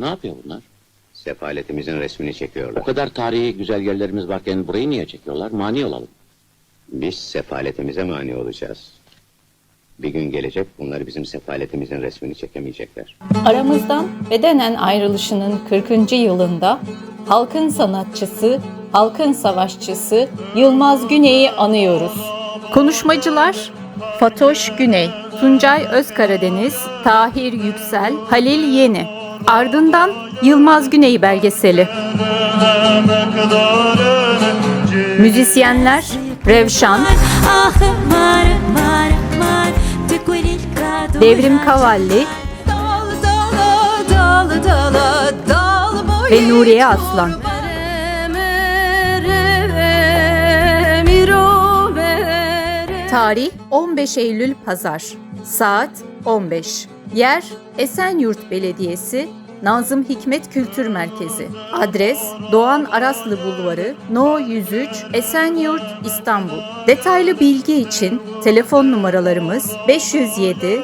Ne yapıyor bunlar? Sefaletimizin resmini O çekiyorlar. kadar tarihi güzel yerlerimiz varken burayı niye çekiyorlar? Mani olalım. Biz sefaletimize mani olacağız. Bir gün gelecek bunlar bizim sefaletimizin resmini çekemeyecekler. Aramızdan bedenen ayrılışının 40. yılında halkın sanatçısı, halkın savaşçısı Yılmaz Güney'i anıyoruz. Konuşmacılar Fatoş Güney, Tuncay Özkaradeniz, Tahir Yüksel, Halil Yeni. Ardından Yılmaz Güney belgeseli. Müzisyenler Revşan, Devrim Kavalli ve Nuriye Aslan. Tarih 15 Eylül Pazar. Saat 15. Yer Esenyurt Belediyesi Nazım Hikmet Kültür Merkezi. Adres Doğan Araslı Bulvarı No 103 Esenyurt İstanbul. Detaylı bilgi için telefon numaralarımız 507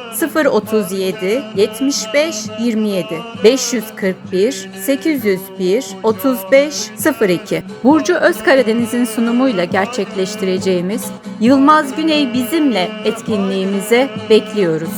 037 75 27 541 801 35 02. Burcu Özkaradeniz'in sunumuyla gerçekleştireceğimiz Yılmaz Güney bizimle etkinliğimize bekliyoruz.